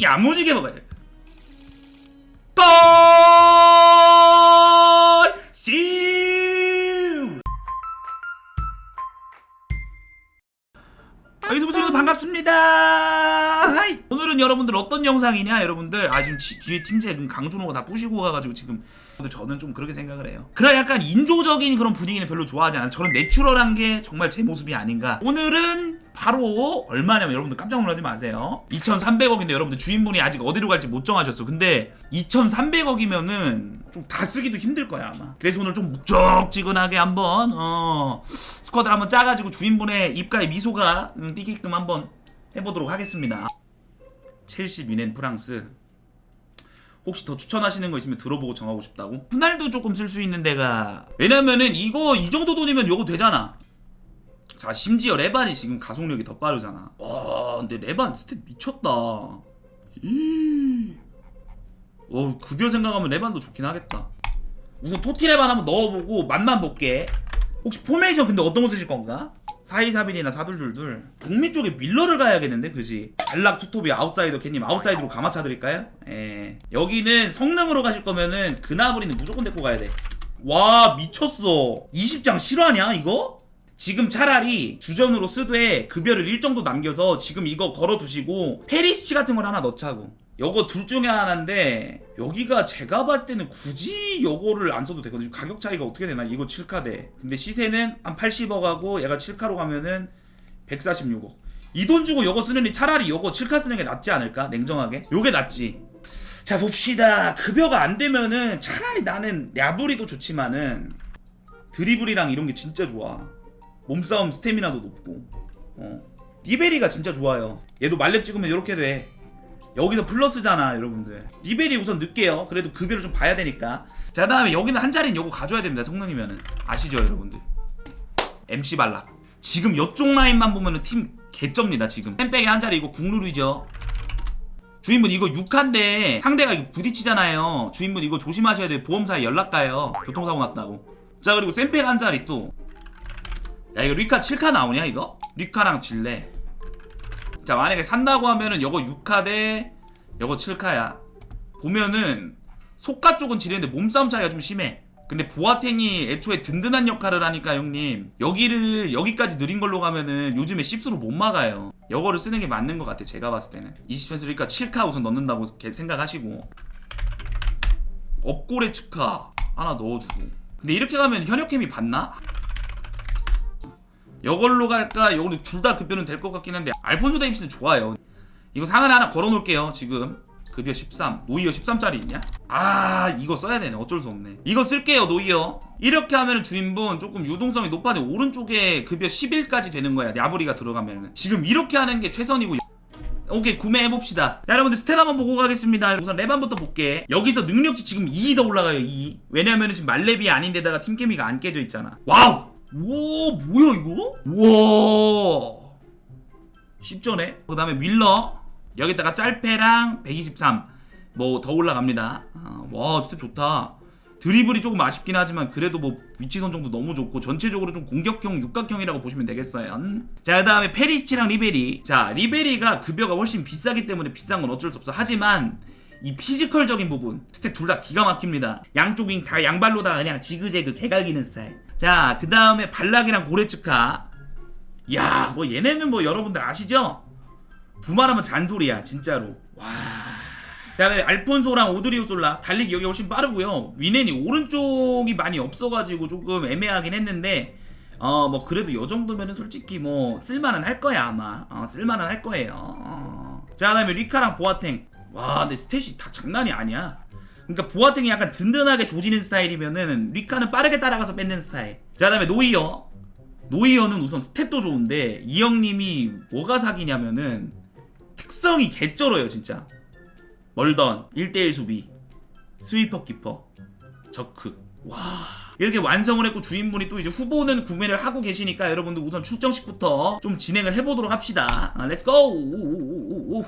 야무지게 먹어야 돼. 여러분들 어떤 영상이냐, 여러분들. 아 지금 지- 뒤에 팀제 강준호가 다 부시고 가가지고 지금. 근데 저는 좀 그렇게 생각을 해요. 그런 약간 인조적인 그런 분위기는 별로 좋아하지 않아요. 저런 내추럴한 게 정말 제 모습이 아닌가. 오늘은 바로 얼마냐면 여러분들 깜짝 놀라지 마세요. 2,300억인데 여러분들 주인분이 아직 어디로 갈지 못 정하셨어. 근데 2,300억이면은 좀 다 쓰기도 힘들 거야 아마. 그래서 오늘 좀 묵적지근하게 한번 어 스쿼드를 한번 짜가지고 주인분의 입가에 미소가 음, 띄게끔 한번 해보도록 하겠습니다. 첼시, 미넨, 프랑스. 혹시 더 추천하시는 거 있으면 들어보고 정하고 싶다고? 푸날도 조금 쓸 수 있는 데가 왜냐면은 이거 이 정도 돈이면 요거 되잖아. 자 심지어 레반이 지금 가속력이 더 빠르잖아. 와 근데 레반 스탯 미쳤다. 이... 어 급여 생각하면 레반도 좋긴 하겠다. 우선 토티 레반 한번 넣어보고 맛만 볼게. 혹시 포메이션 근데 어떤 거 쓰실 건가? 4241이나 422 북미 쪽에 밀러를 가야겠는데 그지? 발락 투톱이 아웃사이더 캣님 아웃사이드로 감아차 드릴까요? 예 여기는 성능으로 가실 거면은 그나브리는 무조건 데리고 가야 돼와 미쳤어 20장 실화냐 이거? 지금 차라리 주전으로 쓰되 급여를 일정도 남겨서 지금 이거 걸어두시고 페리시치 같은 걸 하나 넣자고 요거 둘 중에 하나인데 여기가 제가 봤을 때는 굳이 요거를 안 써도 되거든요. 가격 차이가 어떻게 되나? 이거 7카 대. 근데 시세는 한 80억 하고 얘가 7카로 가면은 146억. 이 돈 주고 요거 쓰느니 차라리 요거 7카 쓰는 게 낫지 않을까? 냉정하게. 요게 낫지. 자 봅시다. 급여가 안 되면은 차라리 나는 야부리도 좋지만은 드리블이랑 이런 게 진짜 좋아. 몸싸움 스태미나도 높고. 어. 리베리가 진짜 좋아요. 얘도 말렙 찍으면 이렇게 돼 여기서 플러스잖아 여러분들. 리베리 우선 늦게요. 그래도 급여를 좀 봐야 되니까. 자 다음에 여기는 한 자리는 요거 가져야 됩니다 성능이면은. 아시죠 여러분들? MC 발락 지금 이쪽 라인만 보면은 팀 개쩝니다 지금. 템백에 한 자리 이거 국룰이죠. 주인분 이거 6한데 상대가 이거 부딪히잖아요. 주인분 이거 조심하셔야 돼요. 보험사에 연락 가요. 교통사고 났다고. 자 그리고 샘팩 한 자리 또. 야 이거 리카 7카 나오냐 이거? 리카랑 질레 자 만약에 산다고 하면은 요거 6카 대 요거 7카야. 보면은 속가 쪽은 지르는데 몸싸움 차이가 좀 심해. 근데 보아탱이 애초에 든든한 역할을 하니까 형님 여기를 여기까지 느린 걸로 가면은 요즘에 씹수로 못 막아요. 요거를 쓰는 게 맞는 것 같아 제가 봤을 때는. 20센스 그러니까 7카 우선 넣는다고 생각하시고. 업고래 축하 하나 넣어주고. 근데 이렇게 가면 현역캠이 받나? 이걸로 갈까? 이걸로 둘 다 급여는 될 것 같긴 한데 알폰소 데이비스는 좋아요. 이거 상한에 하나 걸어놓을게요. 지금 급여 13, 노이어 13짜리 있냐? 아 이거 써야 되네. 어쩔 수 없네. 이거 쓸게요, 노이어. 이렇게 하면 주인분 조금 유동성이 높아져 오른쪽에 급여 11까지 되는 거야. 야부리가 들어가면 지금 이렇게 하는 게 최선이고. 오케이 구매해 봅시다. 자, 여러분들 스탯 한번 보고 가겠습니다. 우선 레반부터 볼게. 여기서 능력치 지금 2더 올라가요. 2. 왜냐면 지금 말렙이 아닌데다가 팀케미가 안 깨져 있잖아. 와우. 오 뭐야 이거? 우와. 10전에. 그 다음에 윌러 여기다가 짤페랑 123. 뭐 더 올라갑니다. 아, 와 스텝 좋다. 드리블이 조금 아쉽긴 하지만 그래도 뭐 위치 선 정도 너무 좋고 전체적으로 좀 공격형 육각형이라고 보시면 되겠어요. 자 그 다음에 페리시치랑 리베리. 자 리베리가 급여가 훨씬 비싸기 때문에 비싼 건 어쩔 수 없어. 하지만 이 피지컬적인 부분 스텝 둘 다 기가 막힙니다. 양쪽 윙다 양발로다가 그냥 지그재그 개갈기는 스타일. 자 그 다음에 발락이랑 고레츠카. 야 뭐 얘네는 뭐 여러분들 아시죠? 두말하면 잔소리야 진짜로. 와. 그다음에 알폰소랑 오드리오 솔라 달리기 여기 훨씬 빠르고요. 위넨이 오른쪽이 많이 없어가지고 조금 애매하긴 했는데 어 뭐 그래도 요 정도면은 솔직히 뭐 쓸만은 할 거야 아마. 어 쓸만은 할 거예요. 어. 자 그다음에 리카랑 보아탱. 와 근데 스탯이 다 장난이 아니야. 그러니까 보아탱이 약간 든든하게 조지는 스타일이면은 리카는 빠르게 따라가서 뺏는 스타일. 자 그다음에 노이어. 노이어는 우선 스탯도 좋은데 이 형님이 뭐가 사기냐면은 특성이 개쩔어요 진짜. 멀던 1대1 수비 스위퍼 키퍼 저크 와 이렇게 완성을 했고 주인분이 또 이제 후보는 구매를 하고 계시니까 여러분들 우선 출정식부터 좀 진행을 해보도록 합시다 아, 렛츠고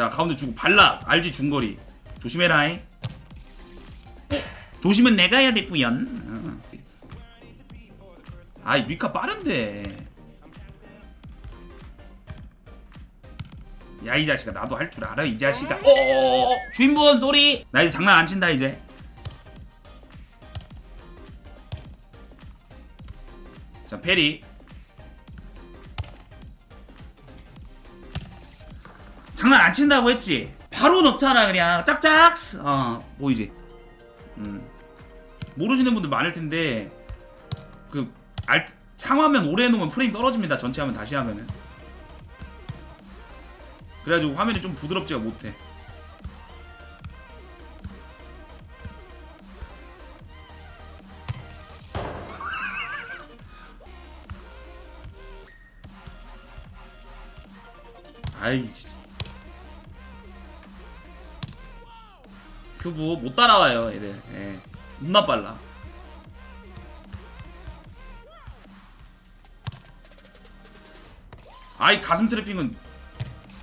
자 가운데 주고 발락. 알지 중거리. 조심해라잉. 어? 조심은 내가 해야 됐구연. 어. 아이 미카 빠른데. 야 이 자식아 나도 할 줄 알아 이 자식아. 어어어. 주인분 쏘리. 나 이제 장난 안 친다 이제. 자 페리 장난 안 친다고 했지. 바로 넣잖아 그냥. 짝짝! 어 보이지 음. 모르시는 분들 많을 텐데 그 알, 창화면 오래 해놓으면 프레임 떨어집니다. 전체 화면 다시 하면은. 그래가지고 화면이 좀 부드럽지가 못해. 아이 큐브 못 따라와요 얘들. 예. 존나 빨라. 아이 가슴 트래핑은.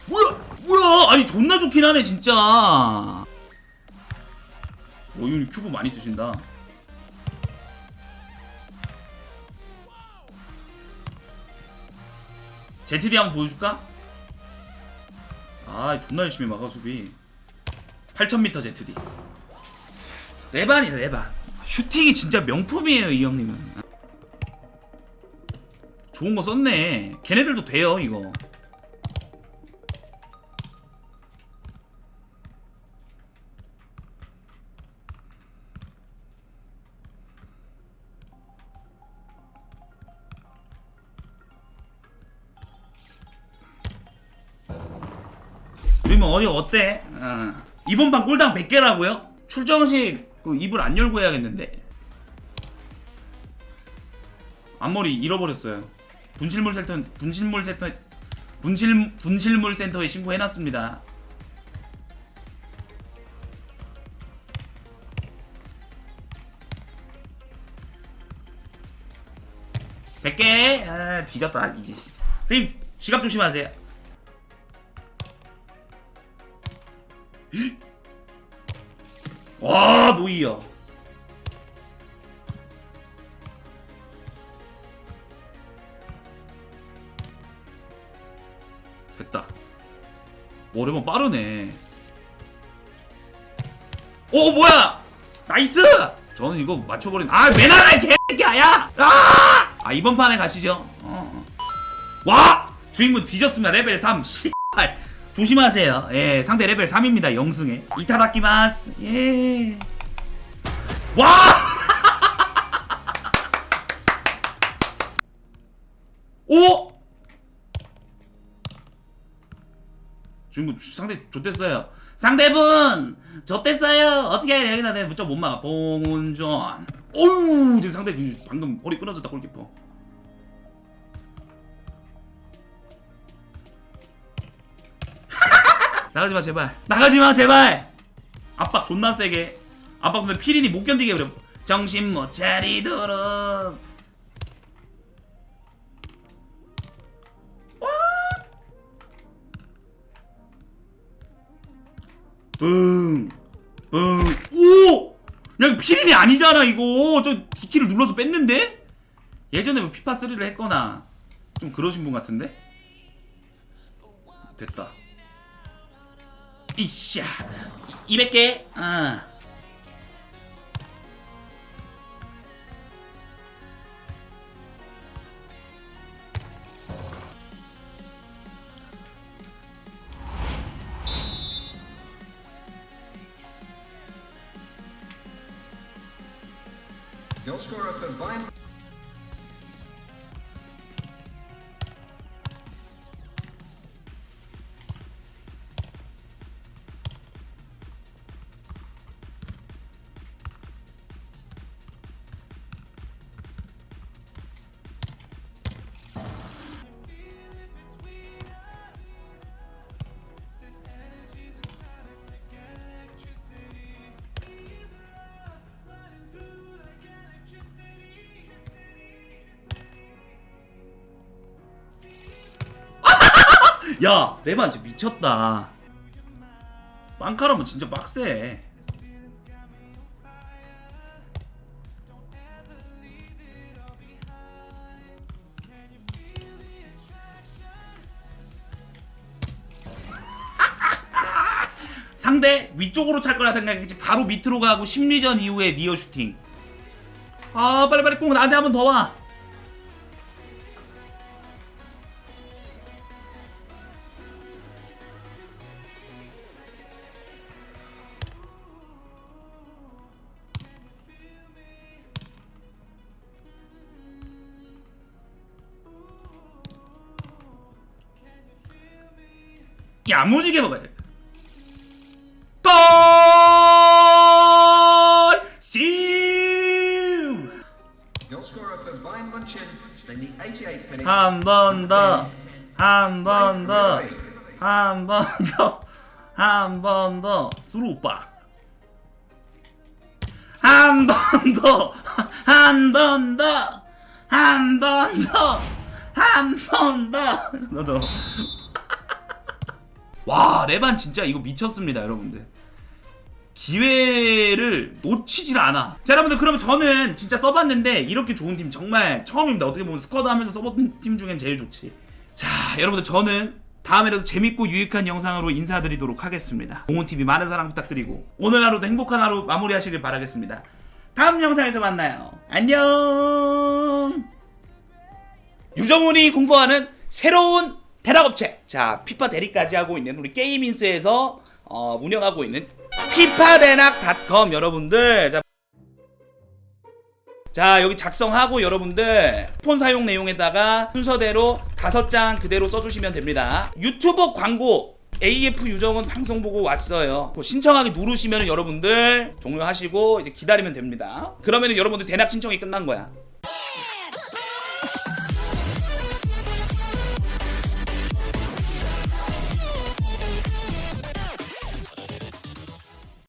뭐야 뭐야? 아니 존나 좋긴 하네 진짜. 오윤 큐브 많이 쓰신다. 제트디 한번 보여줄까? 아 존나 열심히 막아 수비 8000m ZD 레반이다 레반. 슈팅이 진짜 명품이에요 이 형님은. 좋은 거 썼네. 걔네들도 돼요 이거. 어디 어때? 어. 이번 방 꼴당 100개라고요? 출정식 그 입을 안 열고 해야겠는데. 앞머리 잃어버렸어요. 분실물 센터 분실물 센터 분실 분실물 센터에 신고해놨습니다. 백개? 아, 뒤졌다 이제 선생님 지갑 조심하세요 와 노이야. 됐다. 오래만 빠르네. 오 뭐야? 나이스! 저는 이거 맞춰버린 나가 이 개새끼야 야! 아! 아 이번 판에 가시죠. 어. 와! 주인공 뒤졌습니다. 레벨 3 씨발 조심하세요. 예 상대 레벨 3입니다 영승에. 이타다키마스. 예. 와! 오! 주인공 상대 좆됐어요. 상대분 좆됐어요. 어떻게 해야 여기다 내가 무조건 못 막아. 봉운전. 어우 지금 상대 방금 허리 끊어졌다 골키퍼 나가지마 제발 나가지마 제발 압박 존나 세게 압박 근데 피린이 못 견디게 그래 정신 못 차리도록 뿡, 뿡, 오! 야, 피린이 아니잖아, 이거. 저 D키를 눌러서 뺐는데? 예전에 뭐 피파3를 했거나, 좀 그러신 분 같은데? 됐다. 이샤. 200개? 아. You'll score a combined 야 레반 진짜 미쳤다. 빵카라면 진짜 빡세. 상대 위쪽으로 찰 거라 생각했지 바로 밑으로 가고 심리전 이후에 니어 슈팅. 아 빨리빨리 꼭 나한테 한 번 더와. 야무지게 먹어야 돼. 골! 슈! Goal scorer for Bayern Munchen in the 88th minute. 한번 더, 한 번 더, 한 번 더, 한 번 더, 수루빠. 한 번 더, 한 번 더, 한 번 더, 한 번 더. 너도. 와, 레반 진짜 이거 미쳤습니다, 여러분들. 기회를 놓치질 않아. 자, 여러분들 그러면 저는 진짜 써봤는데 이렇게 좋은 팀 정말 처음입니다. 어떻게 보면 스쿼드 하면서 써봤던 팀 중엔 제일 좋지. 자, 여러분들 저는 다음에라도 재밌고 유익한 영상으로 인사드리도록 하겠습니다. 공훈TV 많은 사랑 부탁드리고 오늘 하루도 행복한 하루 마무리하시길 바라겠습니다. 다음 영상에서 만나요. 안녕! 유정훈이 공부하는 새로운 대락업체 자 피파 대리까지 하고 있는 우리 게이민스에서 어, 운영하고 있는 피파대낙닷컴 여러분들 자, 자 여기 작성하고 여러분들 폰 사용 내용에다가 순서대로 다섯 장 그대로 써주시면 됩니다 유튜버 광고 AF 유정은 방송 보고 왔어요. 그 신청하기 누르시면 여러분들 종료하시고 이제 기다리면 됩니다. 그러면 여러분들 대납 신청이 끝난 거야.